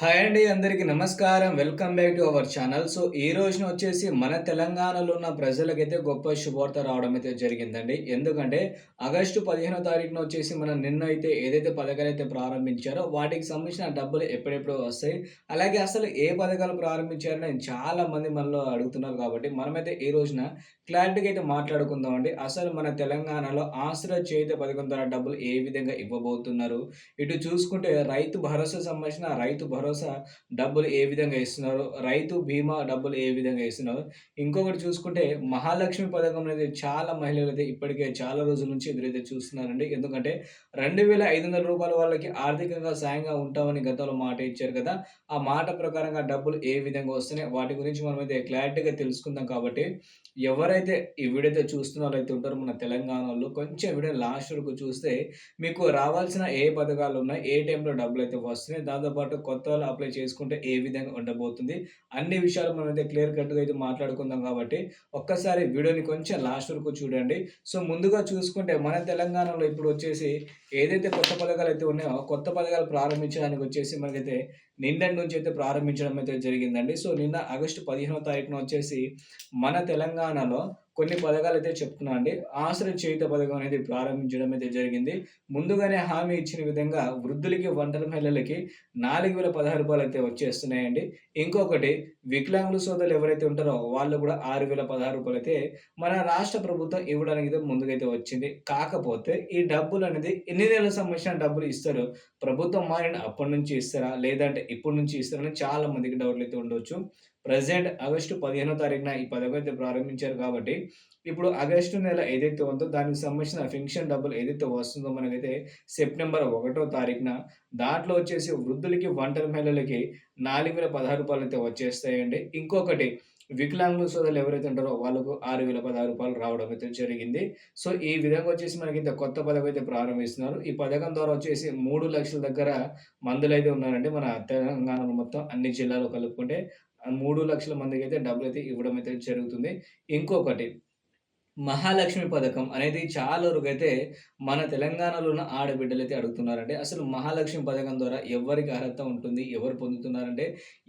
Hi అండి అందరికీ నమస్కారం. Welcome back to our channel. So ఈ రోజున వచ్చేసి మన తెలంగాణలో ఉన్న ప్రజలకైతే గొప్ప శుభార్త రావడం అయితే జరిగిందండి. ఎందుకంటే ఆగస్టు పదిహేనో తారీఖున వచ్చేసి మనం నిన్న అయితే ఏదైతే పథకాలు అయితే ప్రారంభించారో వాటికి సంబంధించిన డబ్బులు ఎప్పుడెప్పుడు వస్తాయి? అలాగే అసలు ఏ పథకాలు ప్రారంభించారని చాలా మంది మనలో అడుగుతున్నారు కాబట్టి మనమైతే ఈ రోజున క్లారిటీగా అయితే మాట్లాడుకుందామండి. అసలు మన తెలంగాణలో ఆశ్రయ చేత పథకం ద్వారా డబ్బులు ఏ విధంగా ఇవ్వబోతున్నారు? ఇటు చూసుకుంటే రైతు భరోసా సంబంధించిన రైతు భరోసా డబ్బులు ఏ విధంగా ఇస్తున్నారు? రైతు బీమా డబ్బులు ఏ విధంగా ఇస్తున్నారు? ఇంకొకటి చూసుకుంటే మహాలక్ష్మి పథకం అనేది చాలా మహిళలు అయితే ఇప్పటికే చాలా రోజుల నుంచి ఎదురైతే చూస్తున్నారండి. ఎందుకంటే రెండు వేల ఐదు వందల రూపాయల వాళ్ళకి ఆర్థికంగా సాయంగా ఉంటామని గతంలో మాట ఇచ్చారు కదా. ఆ మాట ప్రకారంగా డబ్బులు ఏ విధంగా వస్తున్నాయి? వాటి గురించి మనం అయితే క్లారిటీగా తెలుసుకుందాం కాబట్టి ఎవరైతే ఈ వీడియో చూస్తున్నారో అయితే ఉంటారో మన తెలంగాణలో కొంచెం వీడియో లాస్ట్ వరకు చూస్తే మీకు రావాల్సిన ఏ పథకాలు ఉన్నాయి? ఏ టైంలో డబ్బులు అయితే వస్తున్నాయి? దాంతోపాటు కొత్త వాళ్ళు అప్లై చేసుకుంటే ఏ విధంగా ఉండబోతుంది అన్ని విషయాలు మనం అయితే క్లియర్ కట్గా అయితే మాట్లాడుకుందాం కాబట్టి ఒక్కసారి వీడియోని కొంచెం లాస్ట్ వరకు చూడండి. సో ముందుగా చూసుకుంటే మన తెలంగాణలో ఇప్పుడు వచ్చేసి ఏదైతే కొత్త పథకాలు అయితే ఉన్నాయో కొత్త పథకాలు ప్రారంభించడానికి వచ్చేసి మనకైతే నిన్నటి నుంచి అయితే ప్రారంభించడం అయితే జరిగిందండి. సో నిన్న ఆగస్టు పదిహేనో తారీఖున వచ్చేసి మన తెలంగాణలో కొన్ని పథకాలు అయితే చెప్తున్నా అండి ఆశ్రయ చేయుత పథకం అనేది ప్రారంభించడం అయితే జరిగింది. ముందుగానే హామీ ఇచ్చిన విధంగా వృద్ధులకి వంటల మహిళలకి నాలుగు వేల పదహారు రూపాయలు అయితే వచ్చేస్తున్నాయండి. ఇంకొకటి వికలాంగుల సోదరులు ఎవరైతే ఉంటారో వాళ్ళు కూడా ఆరు వేల పదహారు రూపాయలు అయితే మన రాష్ట్ర ప్రభుత్వం ఇవ్వడానికి అయితే ముందుకైతే వచ్చింది. కాకపోతే ఈ డబ్బులు అనేది ఎన్ని నెలల సంబంధించిన డబ్బులు ఇస్తారు ప్రభుత్వం మారిన అప్పటి నుంచి ఇస్తారా? లేదంటే ఇప్పటి నుంచి ఇస్తారని చాలా మందికి డౌట్లు అయితే ఉండొచ్చు. ప్రజెంట్ ఆగస్టు పదిహేనో తారీఖున ఈ పథకం అయితే ప్రారంభించారు కాబట్టి ఇప్పుడు ఆగస్టు నెల ఏదైతే ఉందో దానికి సంబంధించిన ఫింక్షన్ డబ్బులు ఏదైతే వస్తుందో మనకైతే సెప్టెంబర్ ఒకటో తారీఖున దాంట్లో వచ్చేసి వృద్ధులకి ఒంటరి మహిళలకి నాలుగు వేల పదహారు రూపాయలు అయితే వచ్చేస్తాయండి. ఇంకొకటి వికలాంగుల సోదరులు ఎవరైతే ఉంటారో వాళ్ళకు ఆరు వేల పదహారు రూపాయలు రావడం అయితే జరిగింది. సో ఈ విధంగా వచ్చేసి మనకి ఇంత కొత్త పథకం అయితే ప్రారంభిస్తున్నారు. ఈ పథకం ద్వారా వచ్చేసి మూడు లక్షల దగ్గర మందులు అయితే ఉన్నారండి. మన తెలంగాణలో మొత్తం అన్ని జిల్లాలో కలుపుకుంటే మూడు లక్షల మందికి అయితే డబ్బులు అయితే ఇవ్వడం అయితే జరుగుతుంది. ఇంకొకటి మహాలక్ష్మి పథకం అనేది చాలా వరకు అయితే మన తెలంగాణలో ఉన్న ఆడబిడ్డలు అయితే అడుగుతున్నారంటే అసలు మహాలక్ష్మి పథకం ద్వారా ఎవరికి అర్హత ఉంటుంది ఎవరు పొందుతున్నారంటే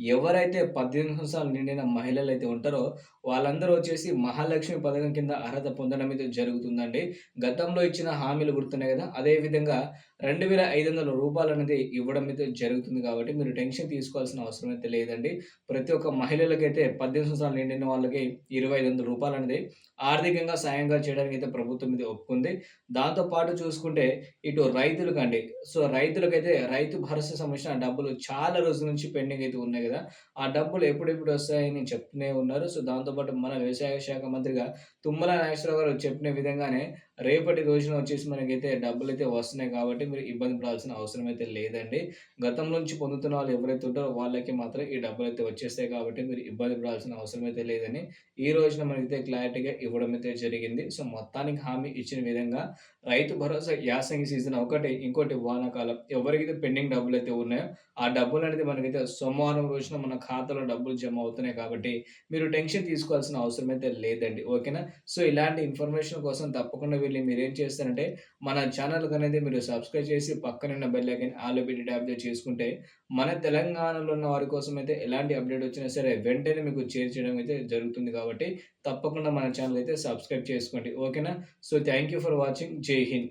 ఎవరైతే పద్దెనిమిది సంవత్సరాలు నిండిన మహిళలు అయితే ఉంటారో వాళ్ళందరూ వచ్చేసి మహాలక్ష్మి పథకం కింద అర్హత పొందడం అయితే జరుగుతుందండి. గతంలో ఇచ్చిన హామీలు గుర్తున్నాయి కదా అదేవిధంగా రెండు వేల ఐదు వందల రూపాయలు అనేది ఇవ్వడం అయితే జరుగుతుంది కాబట్టి మీరు టెన్షన్ తీసుకోవాల్సిన అవసరం అయితే లేదండి. ప్రతి ఒక్క మహిళలకైతే పద్దెనిమిది సంవత్సరాలు నిండిన వాళ్ళకి ఇరవై ఐదు వందల రూపాయలు అనేది ఆర్థికంగా సాయంగా చేయడానికి అయితే ప్రభుత్వం ఇది ఒప్పుకుంది. దాంతోపాటు చూసుకుంటే ఇటు రైతులకండి. సో రైతులకైతే రైతు భరోసా సంబంధించిన డబ్బులు చాలా రోజుల నుంచి పెండింగ్ అయితే ఉన్నాయి కదా. ఆ డబ్బులు ఎప్పుడెప్పుడు వస్తాయని చెప్తూనే ఉన్నారు. సో దాంతోపాటు మన వ్యవసాయ శాఖ మంత్రిగా తుమ్మల నాగేశ్వరరావు గారు చెప్పిన విధంగానే రేపటి రోజున వచ్చేసి మనకైతే డబ్బులు అయితే వస్తున్నాయి కాబట్టి మీరు ఇబ్బంది పడాల్సిన అవసరం అయితే లేదండి. గతం నుంచి పొందుతున్న వాళ్ళు ఎవరైతే ఉంటారో వాళ్ళకి మాత్రం ఈ డబ్బులు అయితే వచ్చేస్తాయి కాబట్టి మీరు ఇబ్బంది పడాల్సిన అవసరం అయితే లేదని ఈ రోజున మనకైతే క్లారిటీగా ఇవ్వడం అయితే జరిగింది. సో మొత్తానికి హామీ ఇచ్చిన విధంగా రైతు భరోసా యాసంగి సీజన్ ఒకటి ఇంకోటి వానాకాలం ఎవరికైతే పెండింగ్ డబ్బులు అయితే ఉన్నాయో ఆ డబ్బులు అనేది మనకైతే సోమవారం రోజున మన ఖాతాలో డబ్బులు జమ అవుతున్నాయి కాబట్టి మీరు టెన్షన్ తీసుకోవాల్సిన అవసరం అయితే లేదండి. ఓకేనా? సో ఇలాంటి ఇన్ఫర్మేషన్ కోసం తప్పకుండా వెళ్ళి మీరు ఏం చేస్తారంటే మన ఛానల్ అనేది మీరు సబ్స్క్రైబ్ చేసి పక్కనున్న బెల్ ఐకన్ ఆలో పెట్టి ట్యాప్ చేసుకుంటే మన తెలంగాణలో ఉన్న వారి కోసం అయితే ఎలాంటి అప్డేట్ వచ్చినా సరే వెంటనే మీకు చేర్చడం అయితే జరుగుతుంది కాబట్టి తప్పకుండా మన ఛానల్ అయితే సబ్స్క్రైబ్ చేసుకోండి. ఓకేనా? So thank you for watching Jai Hind